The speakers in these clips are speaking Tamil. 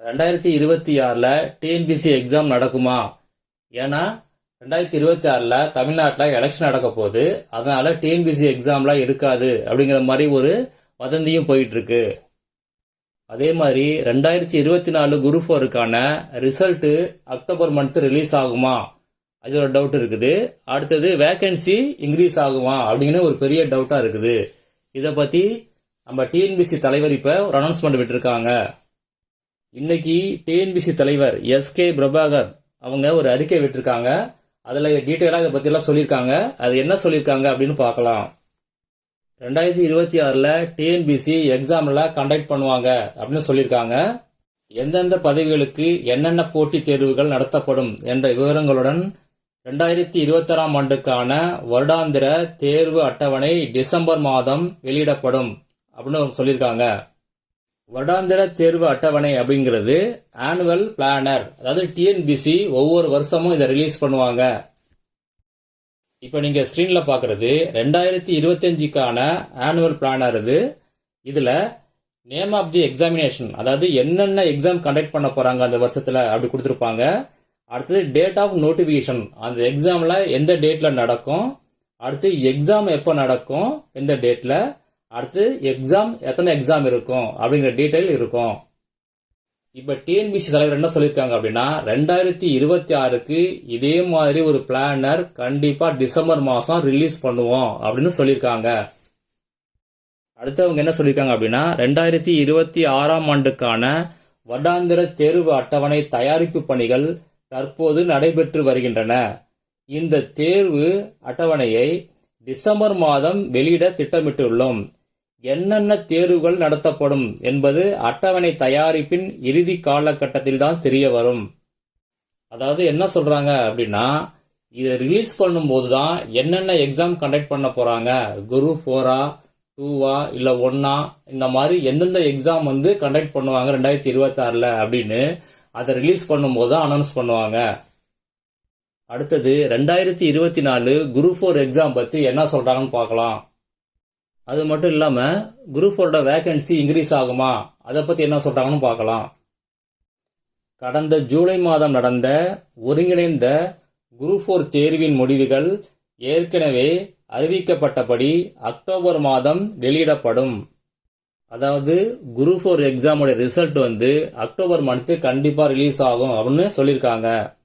ரெண்டாயிரத்தி இருபத்தி ஆறில் டிஎன்பிசி எக்ஸாம் நடக்குமா? ஏன்னா ரெண்டாயிரத்தி இருபத்தி ஆறில் தமிழ்நாட்டில் எலெக்ஷன் நடக்க போகுது அதனால டிஎன்பிசி எக்ஸாம்லாம் இருக்காது அப்படிங்கிற மாதிரி ஒரு வதந்தியும் போயிட்டு இருக்கு அதே மாதிரி ரெண்டாயிரத்தி இருபத்தி நாலு குரு ஃபோருக்கான ரிசல்ட்டு அக்டோபர் மந்த் ரிலீஸ் ஆகுமா? அது ஒரு டவுட் இருக்குது. அடுத்தது வேக்கன்சி இன்க்ரீஸ் ஆகுமா? அப்படிங்கிற ஒரு பெரிய டவுட்டாக இருக்குது. இதை பற்றி நம்ம டிஎன்பிசி தலைவர் இப்போ ஒரு அனௌன்ஸ்மெண்ட் விட்டுருக்காங்க. இன்னைக்கு டிஎன்பிசி தலைவர் எஸ் கே பிரபாகர் அவங்க ஒரு அறிக்கை விட்டுருக்காங்க. அதில் டீட்டெயிலாக இதை பற்றிலாம் சொல்லியிருக்காங்க. அது என்ன சொல்லியிருக்காங்க அப்படின்னு பார்க்கலாம். ரெண்டாயிரத்தி இருபத்தி ஆறில் டிஎன்பிசி எக்ஸாமில் கண்டக்ட் பண்ணுவாங்க அப்படின்னு சொல்லியிருக்காங்க. எந்தெந்த பதவிகளுக்கு என்னென்ன போட்டித் தேர்வுகள் நடத்தப்படும் என்ற விவரங்களுடன் ரெண்டாயிரத்தி இருபத்தாறாம் ஆண்டுக்கான வருடாந்திர தேர்வு அட்டவணை டிசம்பர் மாதம் வெளியிடப்படும் அப்படின்னு சொல்லியிருக்காங்க. வருடாந்திர தேர்வு அட்டவணை அப்படிங்கிறது ஆனுவல் பிளானர் அதாவது டிஎன்பிசி ஒவ்வொரு வருஷமும் இதை ரிலீஸ் பண்ணுவாங்க. இப்போ நீங்க ஸ்க்ரீன்ல பார்க்குறது ரெண்டாயிரத்தி இருபத்தஞ்சுக்கான ஆனுவல் பிளானர் இது. இதுல நேம் ஆஃப் தி எக்ஸாமினேஷன் அதாவது என்னென்ன எக்ஸாம் கண்டக்ட் பண்ண போறாங்க அந்த வருஷத்துல அப்படி கொடுத்துருப்பாங்க. அடுத்தது டேட் ஆஃப் நோட்டிபிகேஷன் அந்த எக்ஸாம்ல எந்த டேட்ல நடக்கும் அடுத்து எக்ஸாம் எப்போ நடக்கும் எந்த டேட்ல அடுத்து எக்ஸாம் எத்தனை எக்ஸாம் இருக்கும் அப்படிங்கிற டீட்டெயில் இருக்கும். இப்போ டிஎன்பிசி தலைவர் என்ன சொல்லியிருக்காங்க அப்படின்னா ரெண்டாயிரத்தி இருபத்தி ஆறுக்கு இதே மாதிரி ஒரு பிளானர் கண்டிப்பாக டிசம்பர் மாதம் ரிலீஸ் பண்ணுவோம் அப்படின்னு சொல்லியிருக்காங்க. அடுத்தவங்க என்ன சொல்லியிருக்காங்க அப்படின்னா ரெண்டாயிரத்தி இருபத்தி ஆறாம் ஆண்டுக்கான வருடாந்திர தேர்வு அட்டவணை தயாரிப்பு பணிகள் தற்போது நடைபெற்று வருகின்றன. இந்த தேர்வு அட்டவணையை டிசம்பர் மாதம் வெளியிட திட்டமிட்டுள்ளோம். என்னென்ன தேர்வுகள் நடத்தப்படும் என்பது அட்டவணை தயாரிப்பின் இறுதி காலகட்டத்தில் தான் தெரிய வரும். அதாவது என்ன சொல்றாங்க அப்படின்னா இதை ரிலீஸ் பண்ணும்போது தான் என்னென்ன எக்ஸாம் கண்டக்ட் பண்ண போறாங்க? குரு ஃபோரா டூவா இல்ல ஒன்னா? இந்த மாதிரி எந்தெந்த எக்ஸாம் வந்து கண்டக்ட் பண்ணுவாங்க ரெண்டாயிரத்தி இருபத்தி ஆறுல அப்படின்னு அதை ரிலீஸ் பண்ணும்போது தான் அனௌன்ஸ் பண்ணுவாங்க. அடுத்தது ரெண்டாயிரத்தி இருபத்தி நாலு குரூப் ஃபோர் எக்ஸாம் பத்தி என்ன சொல்றாங்கன்னு பார்க்கலாம். அது மட்டும் இல்லாம குரூப் ஃபோரோட வேகன்சி இன்க்ரீஸ் ஆகுமா? அதை பத்தி என்ன சொல்றாங்கன்னு பார்க்கலாம். கடந்த ஜூலை மாதம் நடந்த ஒருங்கிணைந்த குரூப் ஃபோர் தேர்வின் முடிவுகள் ஏற்கனவே அறிவிக்கப்பட்டபடி அக்டோபர் மாதம் வெளியிடப்படும். அதாவது குரூப் ஃபோர் எக்ஸாமோட ரிசல்ட் வந்து அக்டோபர் மந்த்து கண்டிப்பாக ரிலீஸ் ஆகும் அப்படின்னு சொல்லியிருக்காங்க.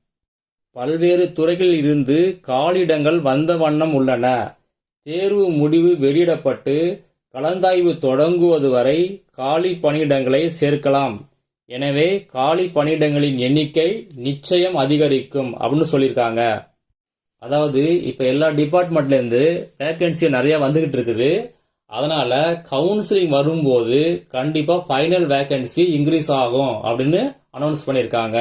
பல்வேறு துறைகளில் இருந்து காலியிடங்கள் வந்த வண்ணம் உள்ளன. தேர்வு முடிவு வெளியிடப்பட்டு கலந்தாய்வு தொடங்குவது வரை காலி பணியிடங்களை சேர்க்கலாம். எனவே காலி பணியிடங்களின் எண்ணிக்கை நிச்சயம் அதிகரிக்கும் அப்படின்னு சொல்லியிருக்காங்க. அதாவது இப்போ எல்லா டிபார்ட்மெண்ட்லேருந்து வேக்கன்சி நிறையா வந்துக்கிட்டு வந்துகிட்டு இருக்குது. அதனால கவுன்சிலிங் வரும்போது கண்டிப்பாக ஃபைனல் வேக்கன்சி இன்க்ரீஸ் ஆகும் அப்படின்னு அனௌன்ஸ் பண்ணியிருக்காங்க.